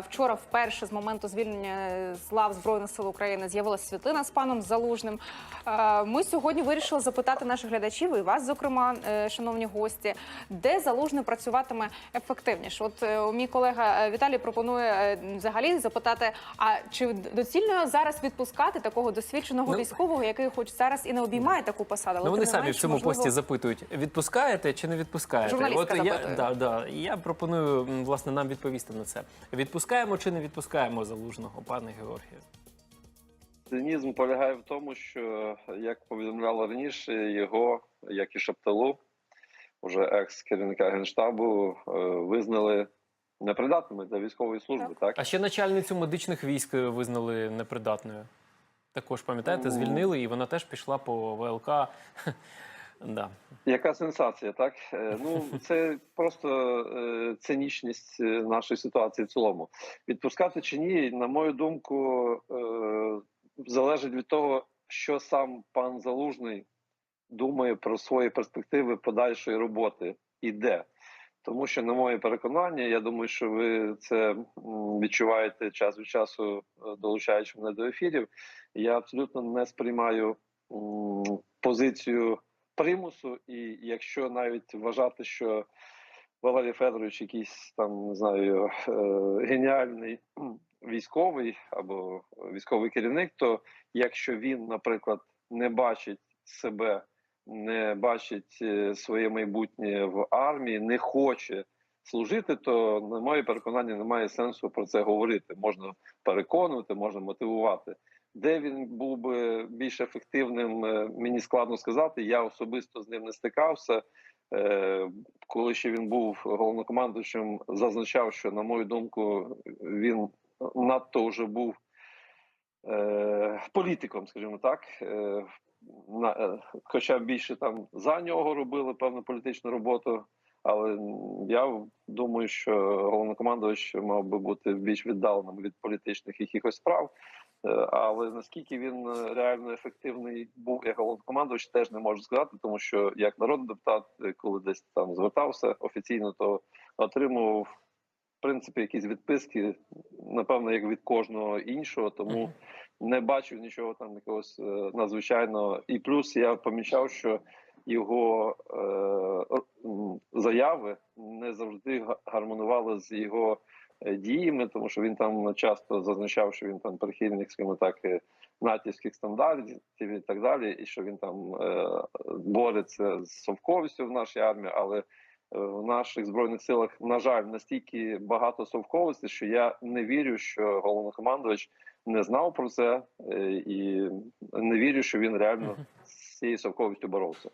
Вчора вперше з моменту звільнення з лав Збройних сил України з'явилася світлина з паном Залужним. Ми сьогодні вирішили запитати наших глядачів і вас, зокрема, е, шановні гості, де залужний працюватиме ефективніше. От е, мій колега е, Віталій пропонує взагалі запитати: а чи доцільно зараз відпускати такого досвідченого Ну, військового, який хоч зараз і не обіймає таку посаду? але Ну, вони самі в цьому можливо, пості запитують: відпускаєте чи не відпускаєте? Журналістка От я, да, да, я пропоную власне нам відповісти на це. Відпускаємо чи не відпускаємо залужного, пане Георгію? Цинізм полягає в тому, що як повідомляли раніше, його, як і Шапталу, вже екс-керівника генштабу, е, визнали непридатними для військової служби. Так, А ще начальницю медичних військ визнали непридатною. Також пам'ятаєте, звільнили, і вона теж пішла по ВЛК. Да. яка сенсація, так Е, ну це просто е, цинічність е, нашої ситуації в цілому. Відпускати чи ні, на мою думку, залежить від того, що сам пан Залужний думає про свої перспективи подальшої роботи і де. Тому що, на моє переконання, я думаю, що ви це відчуваєте час від часу, долучаючи мене до ефірів. Я абсолютно не сприймаю позицію примусу, і якщо навіть вважати, що Валерій Федорович якийсь там не знаю е, геніальний військовий або військовий керівник, то якщо він, наприклад, не бачить себе, не бачить е, своє майбутнє в армії, не хоче служити, то на моє переконання немає сенсу про це говорити. Можна переконувати, можна мотивувати. Де він був би більш ефективним, е, мені складно сказати. Я особисто з ним не стикався. Е, Коли ще він був головнокомандуючим, зазначав, що, на мою думку, він надто вже був е, політиком, скажімо так. Хоча більше там за нього робили певну політичну роботу. Але я думаю, що головнокомандувач мав би бути більш віддаленим від політичних якихось справ. Е, Але наскільки він е, реально ефективний був як головнокомандувач, теж не можу сказати, тому що як народний депутат, е, коли десь там звертався офіційно, то отримував в принципі якісь відписки, напевно, як від кожного іншого, тому не бачив нічого там якогось надзвичайного. І плюс я помічав, що його е, заяви не завжди га- гармонували з його е, діями, тому що він там часто зазначав, що він там прихильник, скажімо так, е, натівських стандартів і так далі, і що він там е, бореться з совковістю в нашій армії, але в наших збройних силах, на жаль, настільки багато совковості, що я не вірю, що головнокомандувач не знав про це, і не вірю, що він реально з цією совковістю боровся.